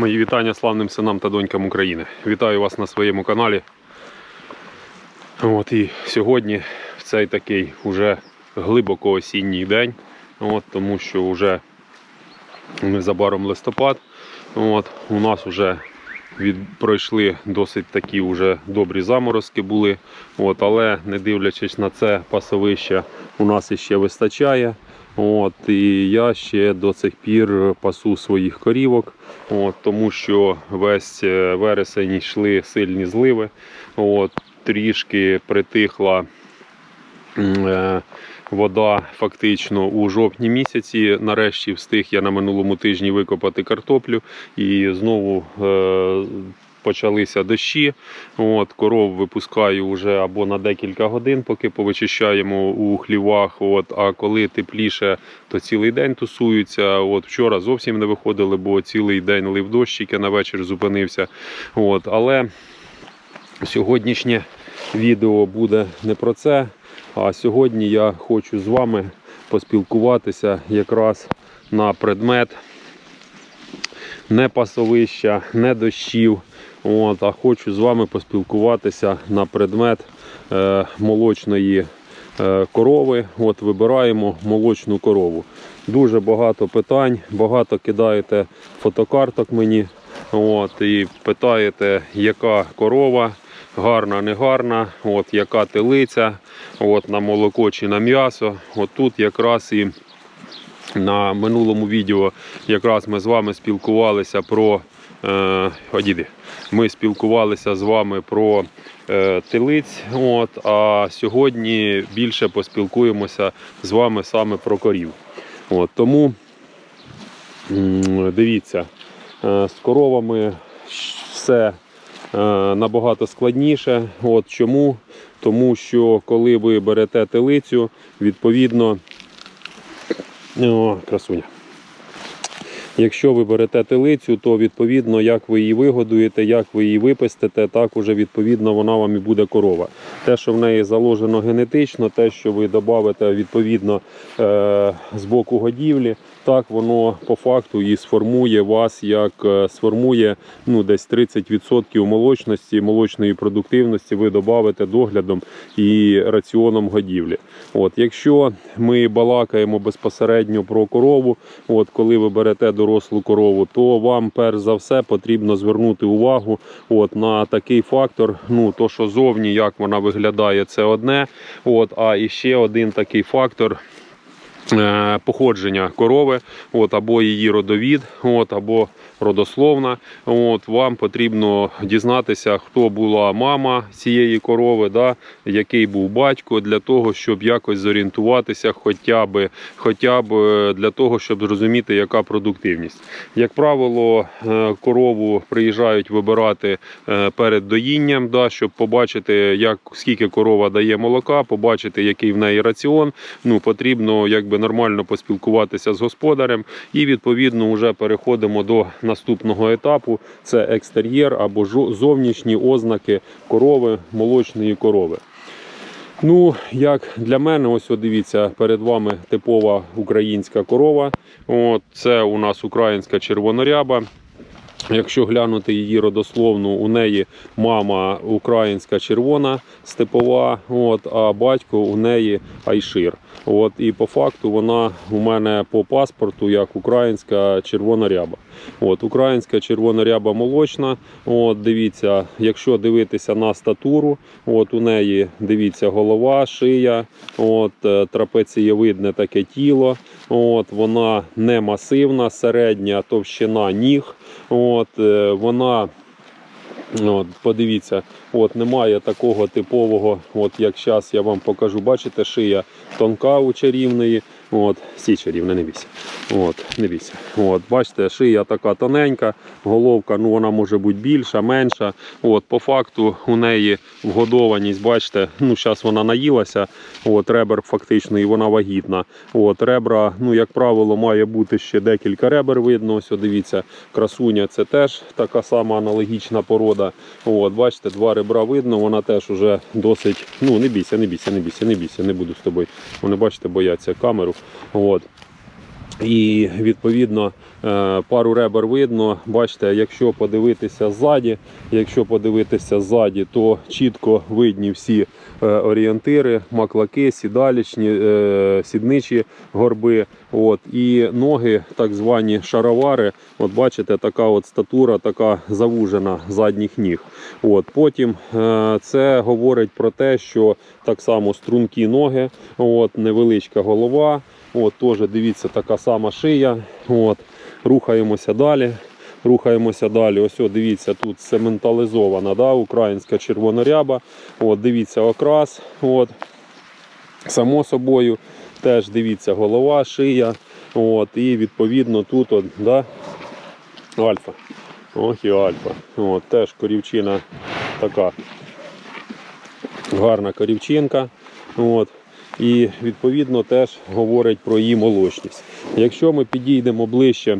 Мої вітання славним синам та донькам України. Вітаю вас на своєму каналі. От, і сьогодні в цей такий уже глибоко осінній день, от, тому що вже незабаром листопад. От, у нас вже від, пройшли досить такі вже добрі заморозки були. От, але не дивлячись на це, пасовище у нас іще вистачає. От, і я ще до цих пір пасу своїх корівок, от, тому що весь е, вересень йшли сильні зливи. От, трішки притихла е, вода фактично у жовтні місяці. Нарешті встиг я на минулому тижні викопати картоплю і знову е, почалися дощі. От, коров випускаю вже або на декілька годин, поки повичищаємо у хлівах. От, а коли тепліше, то цілий день тусуються. От, вчора зовсім не виходили, бо цілий день лив дощик, я на вечір зупинився. От, але сьогоднішнє відео буде не про це. А сьогодні я хочу з вами поспілкуватися якраз на предмет не пасовища, не дощів. От, а хочу з вами поспілкуватися на предмет е, молочної е, корови. От вибираємо молочну корову. Дуже багато питань, багато кидаєте фотокарток мені. От, і питаєте, яка корова, гарна, не гарна, от, яка телиця, от, на молоко чи на м'ясо. От тут якраз і на минулому відео якраз ми з вами спілкувалися про е. Ми спілкувалися з вами про е, телиць. От, а сьогодні більше поспілкуємося з вами саме про корів. От, тому дивіться, е, з коровами все е, набагато складніше. От чому? Тому що коли ви берете телицю, відповідно. О, красуня. Якщо ви берете телицю, то відповідно, як ви її вигодуєте, як ви її випистите, так уже відповідно вона вам і буде корова. Те, що в неї заложено генетично, те, що ви додавите відповідно е, з боку годівлі, так воно по факту і сформує вас, як е, сформує ну, десь 30% молочності, молочної продуктивності ви додавите доглядом і раціоном годівлі. От, якщо ми балакаємо безпосередньо про корову, от коли ви берете дорослу корову, то вам перш за все потрібно звернути увагу от, на такий фактор. Ну, то, що зовні, як вона виглядає, це одне. От, а іще один такий фактор. Е, Походження корови, от, або її родовід, от, або родословна. От, вам потрібно дізнатися, хто була мама цієї корови, да, який був батько, для того, щоб якось зорієнтуватися, хоча б, хоча б е, для того, щоб зрозуміти, яка продуктивність. Як правило, е, корову приїжджають вибирати перед доїнням, да, щоб побачити, як, скільки корова дає молока, побачити, який в неї раціон. Ну, потрібно якби нормально поспілкуватися з господарем, і відповідно вже переходимо до наступного етапу: це екстер'єр або зовнішні ознаки корови, молочної корови. Ну, як для мене, ось дивіться, перед вами типова українська корова. От, це у нас українська червоноряба. Якщо глянути її родословну, у неї мама українська червона степова, от, а батько у неї айшир. От, і по факту вона у мене по паспорту як українська червона ряба. От, українська червона ряба молочна. От, дивіться, якщо дивитися на статуру, от у неї дивіться голова, шия, от, е, трапецієвидне таке тіло. От, вона не масивна, середня товщина ніг. От, е, вона От, подивіться, от немає такого типового, от як зараз я вам покажу. Бачите, шия тонка у чарівної. От, сі чарівна, не бійся. От, не бійся. От, бачите, шия така тоненька, головка ну, вона може бути більша, менша. От, по факту у неї вгодованість, бачите, ну, зараз вона наїлася, от, ребер фактично, і вона вагітна. От, ребра, ну, як правило, має бути ще декілька ребер видно. Ось, дивіться, красуня це теж така сама аналогічна порода. От, бачите, два ребра видно, вона теж уже досить. Ну, не бійся, не бійся, не бійся, не бійся, не буду з тобою. Вони, бачите, бояться камеру. От. І відповідно е, пару ребер видно. Бачите, якщо подивитися ззаді, якщо подивитися ззаді, то чітко видні всі е, орієнтири, маклаки, сідалічні, е, сідничі горби. От, і ноги, так звані шаровари. От бачите, така от статура, така завужена задніх ніг. От, потім це говорить про те, що так само стрункі ноги, от, невеличка голова. От, теж дивіться, така сама шия. От, рухаємося далі. Рухаємося далі. Ось, о, дивіться, тут цементалізована да, українська червоноряба. От, дивіться, окрас. От. Само собою, теж дивіться, голова, шия. От, і відповідно тут от, да, альфа. Ох і альфа. От, теж корівчина така гарна корівчинка. От. І відповідно теж говорить про її молочність. Якщо ми підійдемо ближче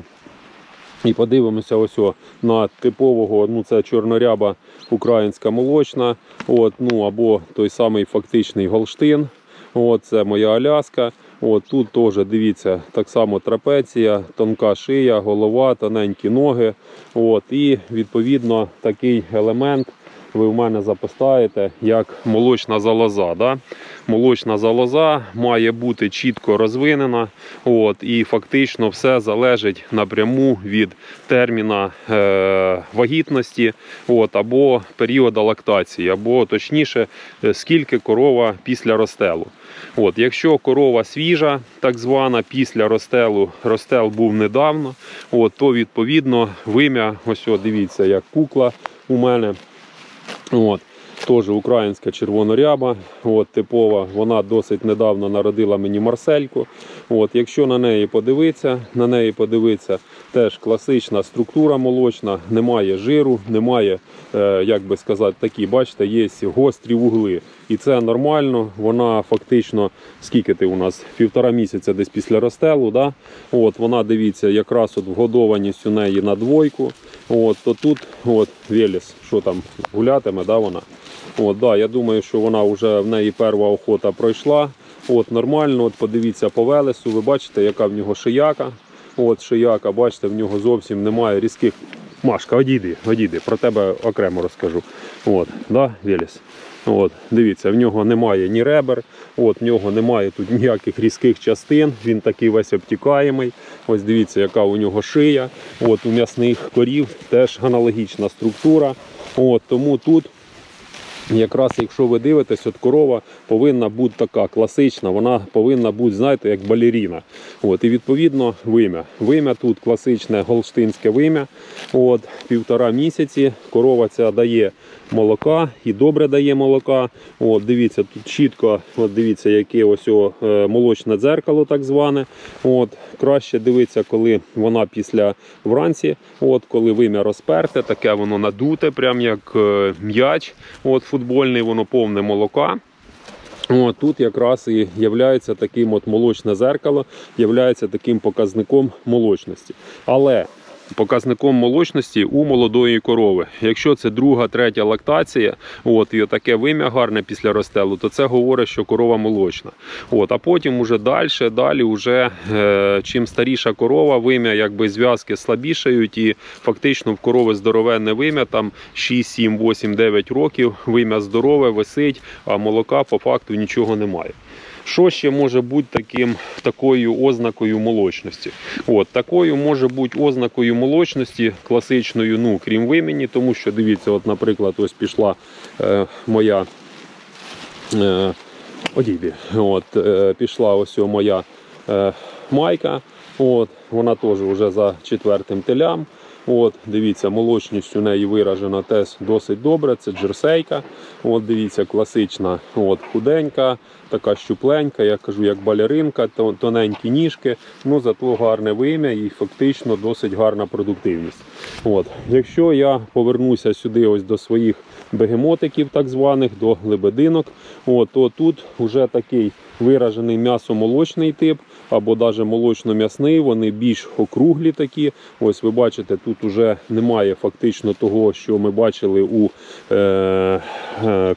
і подивимося ось о, на типового, ну це чорноряба українська молочна, от, ну або той самий фактичний Голштин. От, це моя Аляска. От, тут теж дивіться, так само трапеція, тонка шия, голова, тоненькі ноги. От, і відповідно такий елемент ви в мене запитаєте, як молочна залоза. Да? Молочна залоза має бути чітко розвинена. От, і фактично все залежить напряму від терміна е, вагітності от, або періоду лактації, або точніше, е, скільки корова після розстелу. От, якщо корова свіжа, так звана після розстелу, розстел був недавно, от, то відповідно вим'я, ось о, дивіться, як кукла у мене. От. Теж українська червоноряба, от, типова, вона досить недавно народила мені Марсельку. От, якщо на неї подивитися, на неї подивитися, теж класична структура молочна, немає жиру, немає, е, як би сказати, такі, бачите, є гострі вугли. І це нормально. Вона фактично, скільки ти у нас? Півтора місяця десь після розстелу. Да? От, вона дивіться, якраз от вгодованість у неї на двойку. От, то тут от, Веліс, що там гулятиме, да, вона. От, да, я думаю, що вона вже в неї перша охота пройшла. От, нормально, от подивіться по велесу, ви бачите, яка в нього шияка. От шияка, бачите, в нього зовсім немає різких. Машка, одійди, одійди, про тебе окремо розкажу. От, да, Веліс. От, дивіться, в нього немає ні ребер, от, в нього немає тут ніяких різких частин, він такий весь обтікаємий. Ось дивіться, яка у нього шия. От, у м'ясних корів теж аналогічна структура. От, тому тут Якраз якщо ви дивитесь, от корова повинна бути така класична, вона повинна бути, знаєте, як балеріна. От, і відповідно вим'я. Вим'я тут класичне голштинське вим'я. От, півтора місяці корова ця дає молока і добре дає молока. От, дивіться, тут чітко, от дивіться, яке ось о, е, молочне дзеркало, так зване. От, краще дивитися, коли вона після вранці, от, коли вим'я розперте, таке воно надуте, прям як е, м'яч. От, футбольний, воно повне молока. О, тут якраз і є таким от молочне зеркало, є таким показником молочності. Але показником молочності у молодої корови. Якщо це друга, третя лактація, от і таке вим'я гарне після розстелу, то це говорить, що корова молочна. От, а потім уже далі, далі, уже, е, чим старіша корова, вим'я якби зв'язки слабішають, і фактично в корови здоровенне вим'я, там 6, 7, 8, 9 років, вим'я здорове, висить, а молока по факту нічого немає. Що ще може бути таким, такою ознакою молочності? От, Такою може бути ознакою молочності класичною, ну, крім вимені, тому що дивіться, от, наприклад, ось пішла е, моя е, одійди, от, е, пішла ось моя е, майка. От, Вона теж вже за четвертим телям. От, Дивіться, молочність у неї виражена теж досить добре. Це джерсейка. От, Дивіться, класична от, худенька, така щупленька, я кажу, як балеринка, тоненькі ніжки, ну зато гарне вим'я і фактично досить гарна продуктивність. От. Якщо я повернуся сюди ось до своїх бегемотиків, так званих, до лебединок, от, то тут вже такий виражений м'ясо-молочний тип, або навіть молочно-м'ясний, вони більш округлі такі. Ось ви бачите, тут вже немає фактично того, що ми бачили у е, е,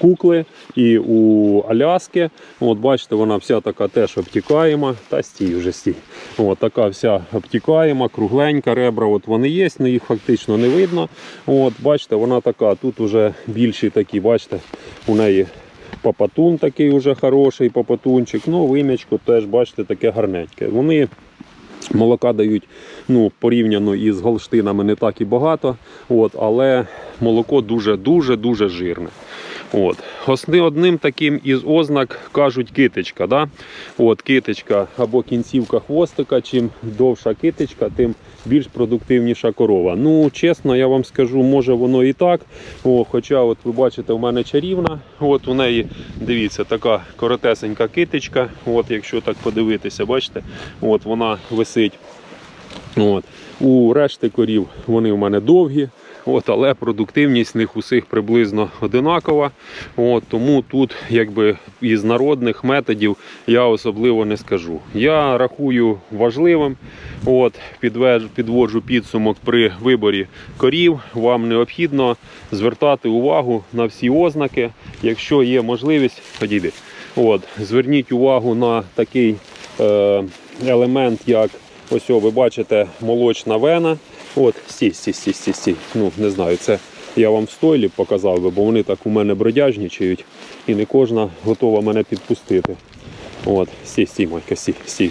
кукли, і у Аляски. От бачите, вона вся така теж обтікаєма. Та стій вже стій. От така вся обтікаєма, кругленька ребра. От вони є, але їх фактично не видно. От бачите, вона така. Тут вже більші такі, бачите, у неї папатун такий уже хороший, папатунчик. Ну, вим'ячко теж, бачите, таке гарненьке. Вони молока дають ну, порівняно із галштинами не так і багато, от, але молоко дуже-дуже дуже жирне. От. Одним таким із ознак кажуть китичка. Да? От, китичка або кінцівка хвостика. Чим довша китичка, тим більш продуктивніша корова. Ну, чесно, я вам скажу, може воно і так. О, хоча, от ви бачите, у мене чарівна. От у неї, дивіться, така коротесенька китичка. От, якщо так подивитися, бачите, от вона висить. От. У решти корів вони в мене довгі, от, але продуктивність них усіх приблизно одинакова. От, тому тут якби із народних методів я особливо не скажу. Я рахую важливим, от, підводжу підсумок при виборі корів. Вам необхідно звертати увагу на всі ознаки. Якщо є можливість, підійди. От, зверніть увагу на такий е, елемент, як Ось ви бачите молочна вена. От, стій, стій, стій, стій, стій. Ну, не знаю, це я вам в стойлі показав би, бо вони так у мене бродяжнічають і не кожна готова мене підпустити. От, стій, стій, Майка, стій, стій.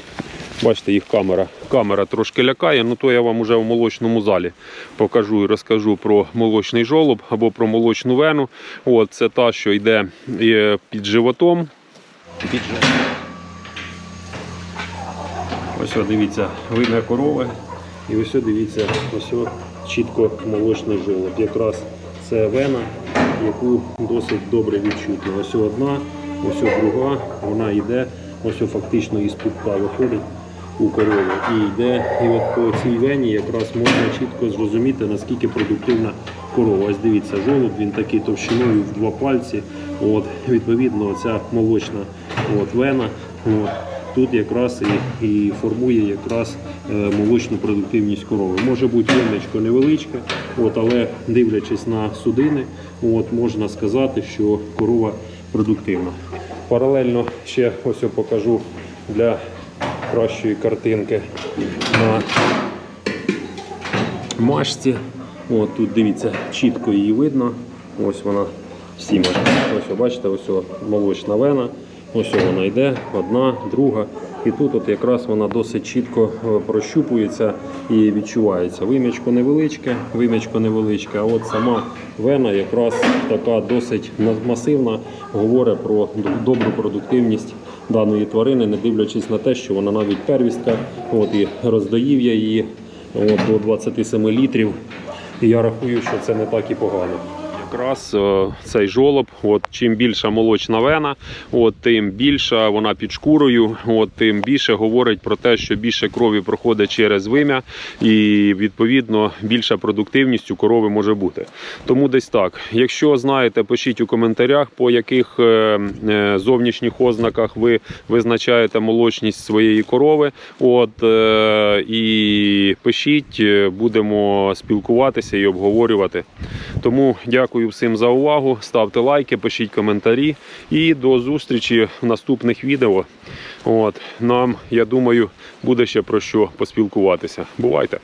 Бачите, їх камера, камера трошки лякає, ну то я вам уже в молочному залі покажу і розкажу про молочний жолоб або про молочну вену. От, це та, що йде е, під животом. Під животом. Ось дивіться, вим'я корови. І ось дивіться, ось чітко молочний жолоб. Якраз це вена, яку досить добре відчутно. Ось одна, ось друга, вона йде, ось фактично із пупка виходить у корови і йде. І от по цій вені якраз можна чітко зрозуміти, наскільки продуктивна корова. Ось дивіться, жолоб, він такий товщиною в два пальці. От, відповідно, ця молочна от, вена. От, тут якраз і, і формує якраз е, молочну продуктивність корови. Може бути вим'ячко невеличке, от, але дивлячись на судини, от, можна сказати, що корова продуктивна. Паралельно ще ось я покажу для кращої картинки на машці. От тут дивіться, чітко її видно. Ось вона всі. Ось бачите, ось молочна вена. Ось вона йде, одна, друга. І тут от якраз вона досить чітко е, прощупується і відчувається. Вим'ячко невеличке, вим'ячко невеличке, а от сама вена якраз така досить на- масивна, говорить про добру продуктивність даної тварини, не дивлячись на те, що вона навіть первістка, от і роздоїв я її от, до 27 літрів. І я рахую, що це не так і погано. Якраз е, цей жолоб, от, чим більша молочна вена, от, тим більша вона під шкурою, от, тим більше говорить про те, що більше крові проходить через вим'я, і відповідно більша продуктивність у корови може бути. Тому десь так. Якщо знаєте, пишіть у коментарях, по яких е, е, зовнішніх ознаках ви визначаєте молочність своєї корови. От, і пишіть, будемо спілкуватися і обговорювати. Тому дякую всім за увагу. Ставте лайки, пишіть коментарі і до зустрічі в наступних відео. От, нам, я думаю, буде ще про що поспілкуватися. Бувайте!